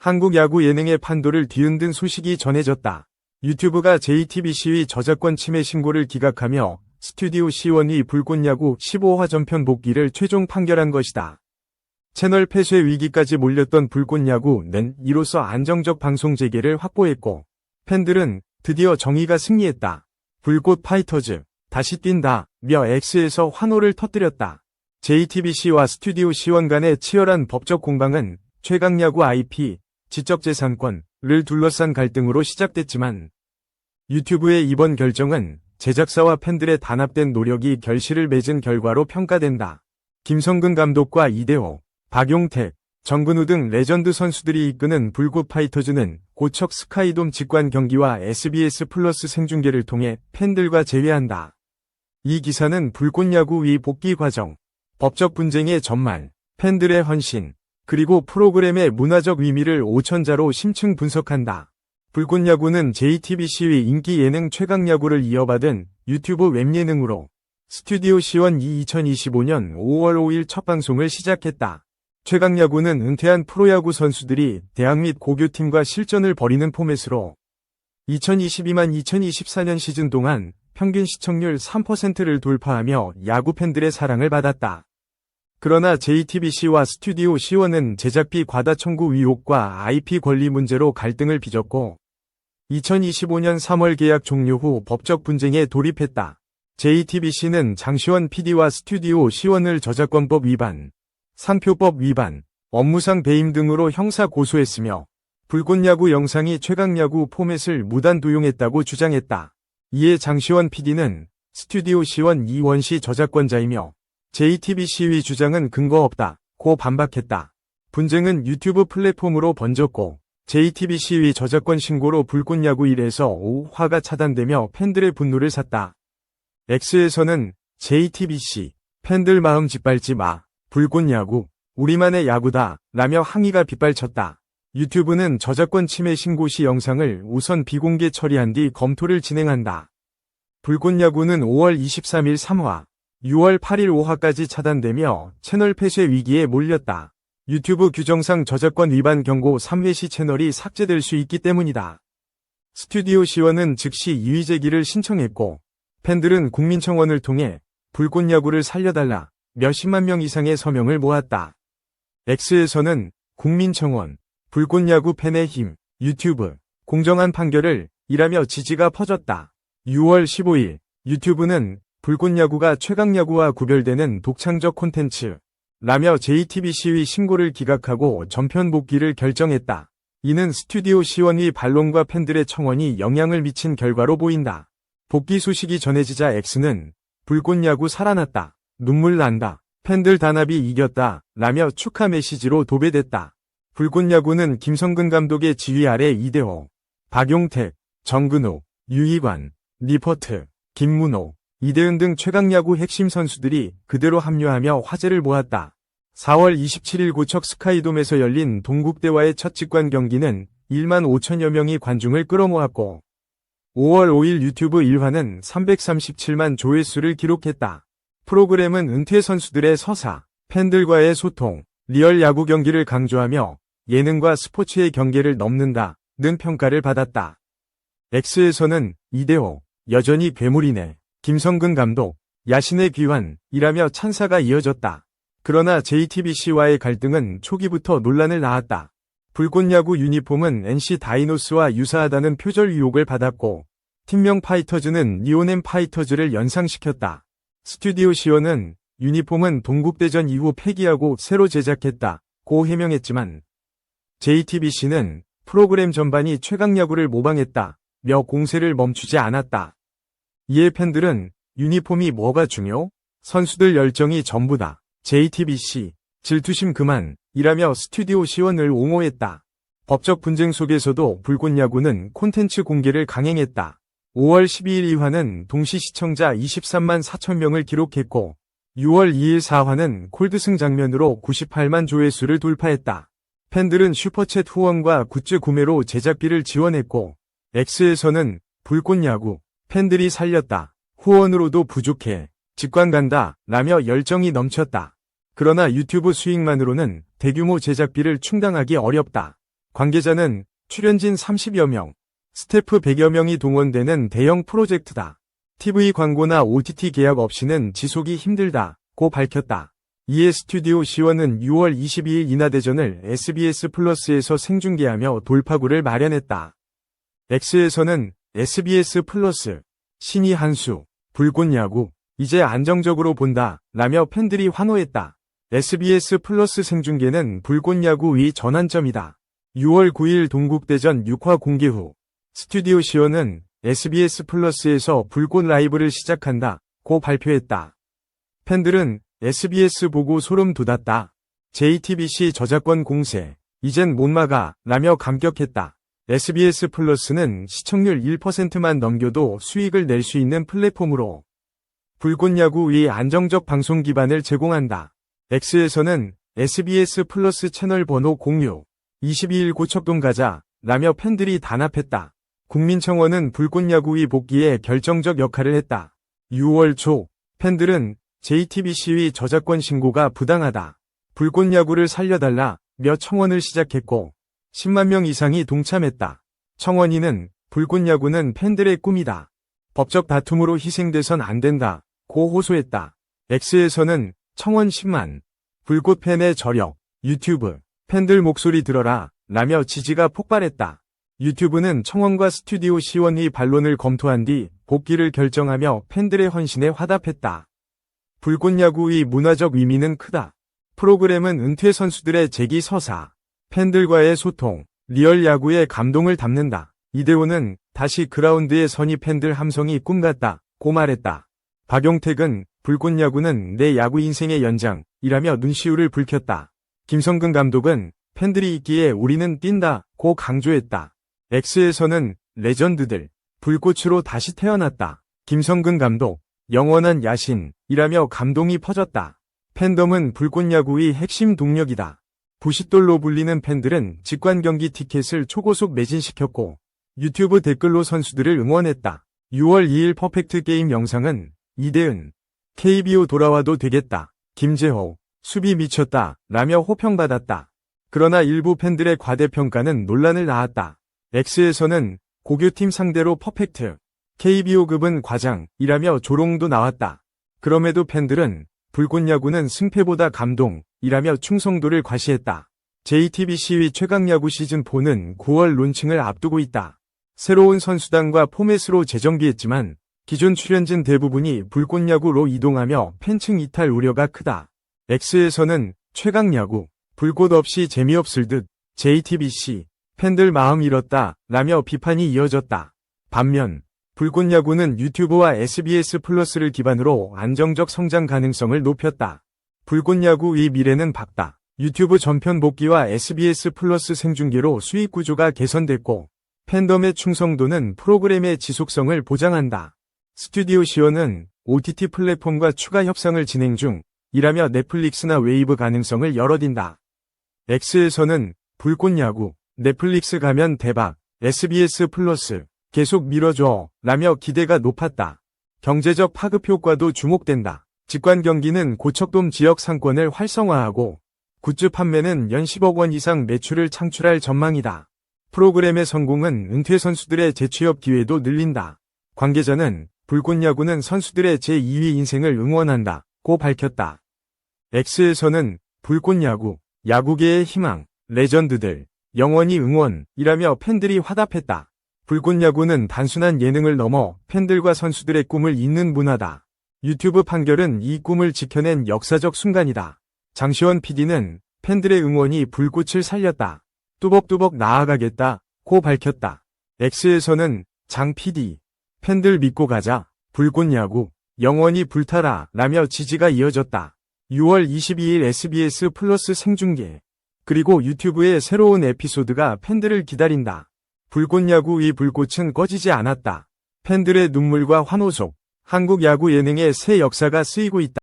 한국 야구 예능의 판도를 뒤흔든 소식이 전해졌다. 유튜브가 JTBC의 저작권 침해 신고를 기각하며 스튜디오 C1이 불꽃야구 15화 전편 복귀를 최종 판결한 것이다. 채널 폐쇄 위기까지 몰렸던 불꽃야구는 이로써 안정적 방송 재개를 확보했고 팬들은 드디어 정의가 승리했다. 불꽃 파이터즈 다시 뛴다 며 X에서 환호를 터뜨렸다. JTBC와 스튜디오 C1 간의 치열한 법적 공방은 최강야구 IP, 지적재산권을 둘러싼 갈등으로 시작됐지만 유튜브의 이번 결정은 제작사와 팬들의 단합된 노력이 결실을 맺은 결과로 평가된다. 김성근 감독과 이대호, 박용택, 정근우 등 레전드 선수들이 이끄는 불꽃 파이터즈는 고척 스카이돔 직관 경기와 SBS 플러스 생중계를 통해 팬들과 재회한다. 이 기사는 불꽃야구 위 복귀 과정, 법적 분쟁의 전말, 팬들의 헌신, 그리고 프로그램의 문화적 의미를 오천자로 심층 분석한다. 불꽃 야구는 JTBC의 인기 예능 최강 야구를 이어받은 유튜브 웹 예능으로 스튜디오 C1 이 2025년 5월 5일 첫 방송을 시작했다. 최강 야구는 은퇴한 프로야구 선수들이 대학 및 고교팀과 실전을 벌이는 포맷으로 2022만 2024년 시즌 동안 평균 시청률 3%를 돌파하며 야구 팬들의 사랑을 받았다. 그러나 JTBC와 스튜디오 C1은 제작비 과다 청구 의혹과 IP 권리 문제로 갈등을 빚었고 2025년 3월 계약 종료 후 법적 분쟁에 돌입했다. JTBC는 장시원 PD와 스튜디오 C1을 저작권법 위반, 상표법 위반, 업무상 배임 등으로 형사 고소했으며 불꽃야구 영상이 최강야구 포맷을 무단 도용했다고 주장했다. 이에 장시원 PD는 스튜디오 C1 이원시 저작권자이며 JTBC의 주장은 근거 없다. 고 반박했다. 분쟁은 유튜브 플랫폼으로 번졌고 JTBC의 저작권 신고로 불꽃 야구 1에서 5화가 차단되며 팬들의 분노를 샀다. X에서는 JTBC 팬들 마음 짓밟지 마. 불꽃 야구 우리만의 야구다. 라며 항의가 빗발쳤다. 유튜브는 저작권 침해 신고 시 영상을 우선 비공개 처리한 뒤 검토를 진행한다. 불꽃 야구는 5월 23일 3화, 6월 8일 5화까지 차단되며 채널 폐쇄 위기에 몰렸다. 유튜브 규정상 저작권 위반 경고 3회 시 채널이 삭제될 수 있기 때문이다. 스튜디오 시원은 즉시 이의 제기를 신청했고 팬들은 국민청원을 통해 불꽃 야구를 살려달라 몇십만 명 이상의 서명을 모았다. X에서는 국민청원, 불꽃 야구 팬의 힘, 유튜브, 공정한 판결을 이라며 지지가 퍼졌다. 6월 15일 유튜브는 불꽃 야구가 최강 야구와 구별되는 독창적 콘텐츠 라며 JTBC의 신고를 기각하고 전편 복귀를 결정했다. 이는 스튜디오 시원의 반론과 팬들의 청원이 영향을 미친 결과로 보인다. 복귀 소식이 전해지자 X는 불꽃 야구 살아났다. 눈물 난다. 팬들 단합이 이겼다. 라며 축하 메시지로 도배됐다. 불꽃 야구는 김성근 감독의 지휘 아래 이대호, 박용택, 정근호, 유희관, 리퍼트, 김문호, 이대은 등 최강 야구 핵심 선수들이 그대로 합류하며 화제를 모았다. 4월 27일 고척 스카이돔에서 열린 동국대와의 첫 직관 경기는 1만 5천여 명이 관중을 끌어모았고 5월 5일 유튜브 1화는 337만 조회수를 기록했다. 프로그램은 은퇴 선수들의 서사, 팬들과의 소통, 리얼 야구 경기를 강조하며 예능과 스포츠의 경계를 넘는다 는 평가를 받았다. X에서는 이대호, 여전히 괴물이네. 김성근 감독, 야신의 귀환이라며 찬사가 이어졌다. 그러나 JTBC와의 갈등은 초기부터 논란을 낳았다. 불꽃 야구 유니폼은 NC 다이노스와 유사하다는 표절 의혹을 받았고 팀명 파이터즈는 리오넴 파이터즈를 연상시켰다. 스튜디오 시어는 유니폼은 동국대전 이후 폐기하고 새로 제작했다. 고 해명했지만 JTBC는 프로그램 전반이 최강야구를 모방했다. 며 공세를 멈추지 않았다. 이에 팬들은 유니폼이 뭐가 중요? 선수들 열정이 전부다. JTBC 질투심 그만 이라며 스튜디오 시원을 옹호했다. 법적 분쟁 속에서도 불꽃야구는 콘텐츠 공개를 강행했다. 5월 12일 2화는 동시 시청자 23만 4천 명을 기록했고 6월 2일 4화는 콜드승 장면으로 98만 조회수를 돌파했다. 팬들은 슈퍼챗 후원과 굿즈 구매로 제작비를 지원했고 X에서는 불꽃야구 팬들이 살렸다. 후원으로도 부족해. 직관 간다. 라며 열정이 넘쳤다. 그러나 유튜브 수익만으로는 대규모 제작비를 충당하기 어렵다. 관계자는 출연진 30여 명, 스태프 100여 명이 동원되는 대형 프로젝트다. TV 광고나 OTT 계약 없이는 지속이 힘들다. 고 밝혔다. 이에 스튜디오 시원은 6월 22일 인하대전을 SBS 플러스에서 생중계하며 돌파구를 마련했다. X에서는 SBS 플러스, 신이 한수, 불꽃 야구, 이제 안정적으로 본다, 라며 팬들이 환호했다. SBS 플러스 생중계는 불꽃 야구의 전환점이다. 6월 9일 동국대전 6화 공개 후, 스튜디오 시원은 SBS 플러스에서 불꽃 라이브를 시작한다, 고 발표했다. 팬들은 SBS 보고 소름 돋았다. JTBC 저작권 공세, 이젠 못 막아, 라며 감격했다. SBS 플러스는 시청률 1%만 넘겨도 수익을 낼 수 있는 플랫폼으로 불꽃 야구의 안정적 방송 기반을 제공한다. X에서는 SBS 플러스 채널 번호 공유, 22일 고척동 가자, 라며 팬들이 단합했다. 국민청원은 불꽃 야구의 복귀에 결정적 역할을 했다. 6월 초, 팬들은 JTBC의 저작권 신고가 부당하다. 불꽃 야구를 살려달라, 며 청원을 시작했고, 10만 명 이상이 동참했다. 청원인은 불꽃 야구는 팬들의 꿈이다. 법적 다툼으로 희생돼선 안 된다. 고 호소했다. X에서는 청원 10만, 불꽃 팬의 저력, 유튜브, 팬들 목소리 들어라, 라며 지지가 폭발했다. 유튜브는 청원과 스튜디오 시원의 반론을 검토한 뒤 복귀를 결정하며 팬들의 헌신에 화답했다. 불꽃 야구의 문화적 의미는 크다. 프로그램은 은퇴 선수들의 재기 서사, 팬들과의 소통, 리얼 야구의 감동을 담는다. 이대호는 다시 그라운드에 선이 팬들 함성이 꿈 같다. 고 말했다. 박용택은 불꽃 야구는 내 야구 인생의 연장이라며 눈시울을 붉혔다. 김성근 감독은 팬들이 있기에 우리는 뛴다. 고 강조했다. X에서는 레전드들, 불꽃으로 다시 태어났다. 김성근 감독, 영원한 야신이라며 감동이 퍼졌다. 팬덤은 불꽃 야구의 핵심 동력이다. 부싯돌로 불리는 팬들은 직관 경기 티켓을 초고속 매진시켰고 유튜브 댓글로 선수들을 응원했다. 6월 2일 퍼펙트 게임 영상은 이대은 KBO 돌아와도 되겠다. 김재호 수비 미쳤다 라며 호평받았다. 그러나 일부 팬들의 과대평가는 논란을 낳았다. X에서는 고교팀 상대로 퍼펙트 KBO급은 과장이라며 조롱도 나왔다. 그럼에도 팬들은 불꽃 야구는 승패보다 감동이라며 충성도를 과시했다. JTBC의 최강 야구 시즌4는 9월 론칭을 앞두고 있다. 새로운 선수단과 포맷으로 재정비했지만 기존 출연진 대부분이 불꽃 야구로 이동하며 팬층 이탈 우려가 크다. X에서는 최강 야구, 불꽃 없이 재미없을 듯 JTBC, 팬들 마음 잃었다 라며 비판이 이어졌다. 반면 불꽃 야구는 유튜브와 SBS 플러스를 기반으로 안정적 성장 가능성을 높였다. 불꽃 야구의 미래는 밝다. 유튜브 전편 복귀와 SBS 플러스 생중계로 수익 구조가 개선됐고 팬덤의 충성도는 프로그램의 지속성을 보장한다. 스튜디오 시어는 OTT 플랫폼과 추가 협상을 진행 중이라며 넷플릭스나 웨이브 가능성을 열어딘다. X에서는 불꽃 야구, 넷플릭스 가면 대박, SBS 플러스, 계속 밀어줘 라며 기대가 높았다. 경제적 파급 효과도 주목된다. 직관 경기는 고척돔 지역 상권을 활성화하고 굿즈 판매는 연 10억 원 이상 매출을 창출할 전망이다. 프로그램의 성공은 은퇴 선수들의 재취업 기회도 늘린다. 관계자는 불꽃 야구는 선수들의 제2위 인생을 응원한다. 고 밝혔다. X에서는 불꽃 야구, 야구계의 희망, 레전드들, 영원히 응원이라며 팬들이 화답했다. 불꽃 야구는 단순한 예능을 넘어 팬들과 선수들의 꿈을 잇는 문화다. 유튜브 판결은 이 꿈을 지켜낸 역사적 순간이다. 장시원 PD는 팬들의 응원이 불꽃을 살렸다. 뚜벅뚜벅 나아가겠다. 고 밝혔다. X에서는 장 PD, 팬들 믿고 가자. 불꽃 야구, 영원히 불타라. 라며 지지가 이어졌다. 6월 22일 SBS 플러스 생중계. 그리고 유튜브의 새로운 에피소드가 팬들을 기다린다. 불꽃 야구 이 불꽃은 꺼지지 않았다. 팬들의 눈물과 환호 속 한국 야구 예능의 새 역사가 쓰이고 있다.